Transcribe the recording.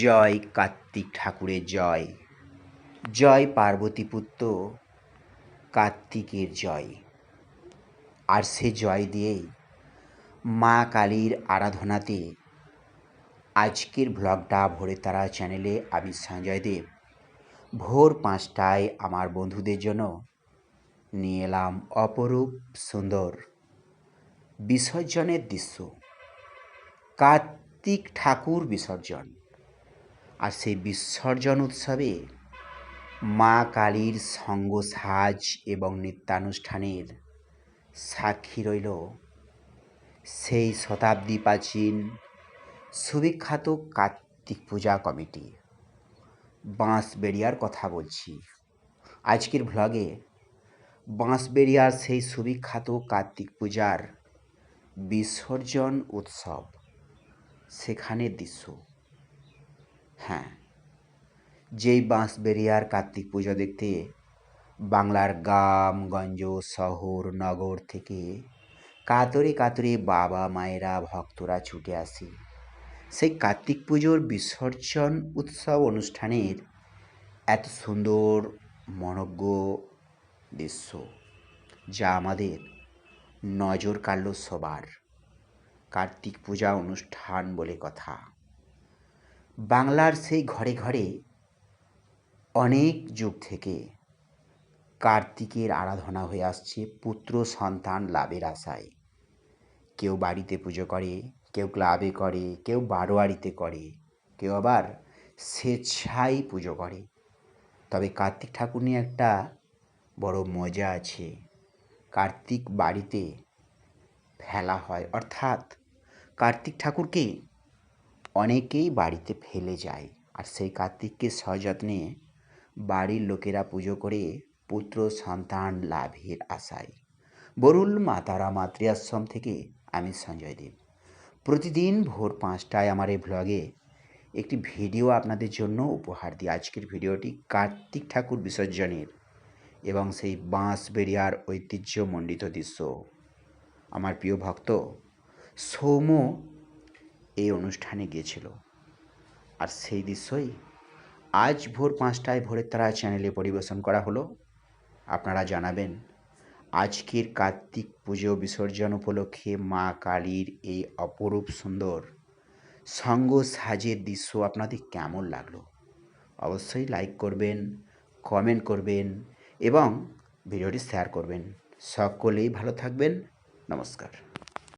জয় কার্তিক ঠাকুরের জয়। জয় পার্বতীপুত্র কার্তিকের জয়। আর সে জয় দিয়েই মা কালীর আরাধনাতে আজকের ব্লগটা ভোরে তারা চ্যানেলে আমি সঞ্জয় দেব। ভোর পাঁচটায় আমার বন্ধুদের জন্য নিয়ে এলাম অপরূপ সুন্দর বিসর্জনের দৃশ্য। কার্তিক ঠাকুর বিসর্জন। আর সেই বিসর্জন উৎসবে মা কালীর সঙ্গ সাজ এবং নৃত্যানুষ্ঠানের সাক্ষী রইল। সেই শতাব্দী প্রাচীন সুবিখ্যাত কার্তিক পূজা কমিটি। বাঁশবেড়িয়ার কথা বলছি। আজকের ভ্লগে বাঁশবেড়িয়ার সেই সুবিখ্যাত কার্তিক পূজার বিসর্জন উৎসব সেখানের দৃশ্য। হ্যাঁ। যেই বাঁশবেড়িয়ার কার্তিক পুজো দেখতে বাংলার গ্রাম, গঞ্জ, শহর, নগর থেকে কাতরে কাতরে বাবা, মায়েরা, ভক্তরা ছুটে আসে। সেই কার্তিক পুজোর বিসর্জন উৎসব অনুষ্ঠানের এত সুন্দর, মনজ্ঞ দৃশ্য যা আমাদের নজর কাড়ল সবার। কার্তিক পূজা অনুষ্ঠান বলে কথা। বাংলার সেই ঘরে ঘরে অনেক যুগ থেকে কার্তিকের আরাধনা হয়ে আসছে পুত্র সন্তান লাভের আশায়। কেউ বাড়িতে পুজো করে, কেউ ক্লাবে করে, কেউ বারোয়ারিতে করে, কেউ আবার স্বেচ্ছায় পুজো করে। তবে কার্তিক ঠাকুর নিয়ে একটা বড় মজা আছে। কার্তিক বাড়িতে ফেলা হয়। অর্থাৎ কার্তিক ঠাকুরকে অনেকেই বাড়িতে ফেলে যায় আর সেই কার্তিককে সযত্নে বাড়ির লোকেরা পুজো করে পুত্র, সন্তান লাভের আশায়। বরুল মাতারা মাতৃআশ্রম থেকে আমি সঞ্জয় দেব। প্রতিদিন ভোর পাঁচটায় আমার এই ভ্লগে একটি ভিডিও আপনাদের জন্য উপহার দিই। আজকের ভিডিওটি কার্তিক ঠাকুর বিসর্জনের এবং সেই বাঁশবেড়িয়ার ঐতিহ্যমণ্ডিত দৃশ্য। আমার প্রিয় ভক্ত সৌম এই অনুষ্ঠানে গিয়েছিল। আর সেই দৃশ্যই আজ ভোর পাঁচটায় ভোরের তারা চ্যানেলে পরিবেশন করা হলো। আপনারা জানাবেন, আজকের কার্তিক পুজো বিসর্জন উপলক্ষে মা কালীর এই অপরূপ সুন্দর সঙ্গ সাজের দৃশ্য আপনাদের কেমন লাগল? অবশ্যই লাইক করবেন কমেন্ট করবেন এবং ভিডিওটি শেয়ার করবেন। সকলেই ভালো থাকবেন। নমস্কার।